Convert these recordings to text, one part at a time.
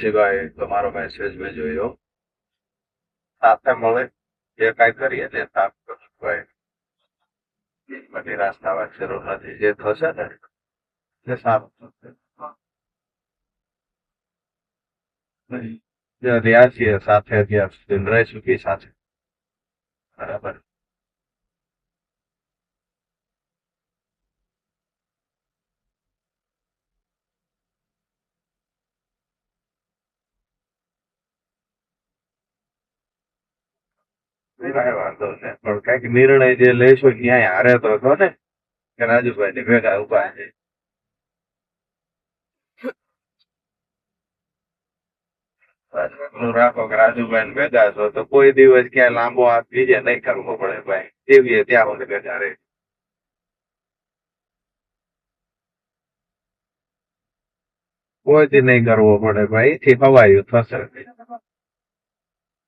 શિવાય તમારો મેસેજ મેં જોયો. સાથે મળે, જે કાંઈ કરીએ ને સાફ કરશું બધી રાસ્તા જરૂર નથી. જે થશે ને, તે સાફ થશે. રહ્યા છીએ, સાથે અત્યાર સુધી, રહી ચૂકી સાથે. બરાબર? કાંઈ વાંધો નહીં પણ કંઈક નિર્ણય જે લેશો ક્યાંય હારે તો છો ને? કે રાજુભાઈ ને ભેગા ઊભા છે? રાખો કે રાજુભાઈ ને ભેગા છો તો કોઈ દિવસ ક્યાંય લાંબો હાથ બીજે નહીં કરવો પડે ભાઈ. જેવી ત્યાં સુધી ભેગા રહે. કોઈથી નહીં કરવો પડે ભાઈ. થી હવાયું થશે.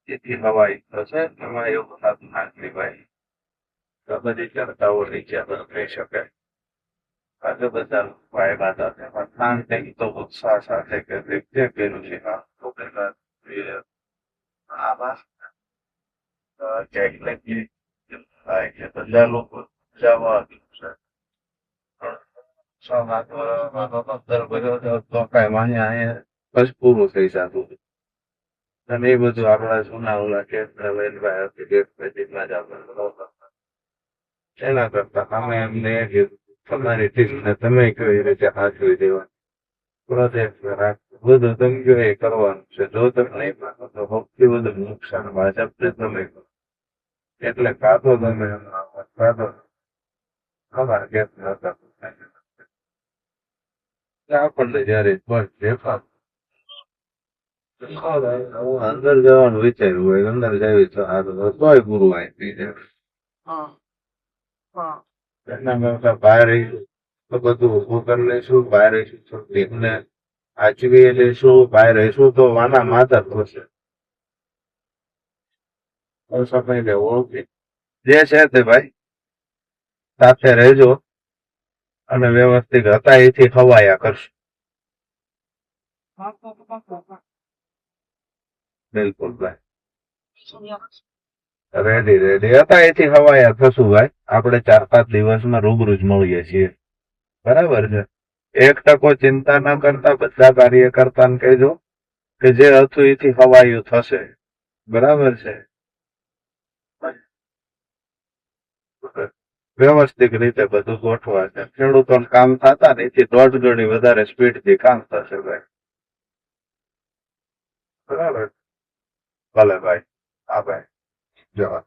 એથી હવાઈ થશે એમાં એવું થતું ના તો બધી ચર્ચાઓ નીચે થઈ શકે. આજે બધા બાધા છે પણ શાંતિ તો ઉત્સાહ સાથે કે જે પેલું છે. આ તો આમાં અ, ક્યાંક ને થાય કે બધા લોકો જવા છે. છ તો પંદર વર્ષ તો કાંઈ વાંહે અહીંયા બસ પૂરું થઈ જતું. અને એ બધું આપણા જૂના ઓલા કેસ નવીનભાઈ હતી કેસ જ આપણે એના કરતા અમે એમને એ કીધું તમારી તમે કયો રીતે હાજરી દેવાની? પ્રોજેક્ટ રાખવું બધું તમે એ કરવાનું છે? જો તમે નહીં માનો તો સૌથી વધુ નુકસાન ભાજપને તમે કરો. એટલે કાં તો તમે એમાં કાં તો અમારા કેસ આપણને જયારે બસ દેખાતું અંદર જવાનું વિચાર્યું હોય અંદર જાય તો સારું તોય પૂરું આપી દે એના બહાર તો બધું ઊભું કરી લઈશું બહાર રહીશું તો ટીમને આચવી લઈશું બહાર રહીશું તો વાના માતા થશે સમય ઓળખી જે છે તે ભાઈ સાથે રહેજો અને વ્યવસ્થિત હતા એથી ખવાયા કરશું બિલકુલ ભાઈ. રેડી રેડી હતા એથી હવાયા થશું ભાઈ. આપણે ચાર પાંચ દિવસમાં રૂબરૂ જ મળીએ છીએ. બરાબર છે? એક ટકો ચિંતા ન કરતા બધા કાર્ય કરતા કહેજો કે જે હતું એથી હવાયું થશે. બરાબર છે? વ્યવસ્થિત રીતે બધું ગોઠવા છે. ખેડૂતોને કામ થતા ને એથી દોઢ ગણી વધારે સ્પીડથી કામ થશે ભાઈ. બરાબર ભલે ભાઈ હા ભાઈ જવા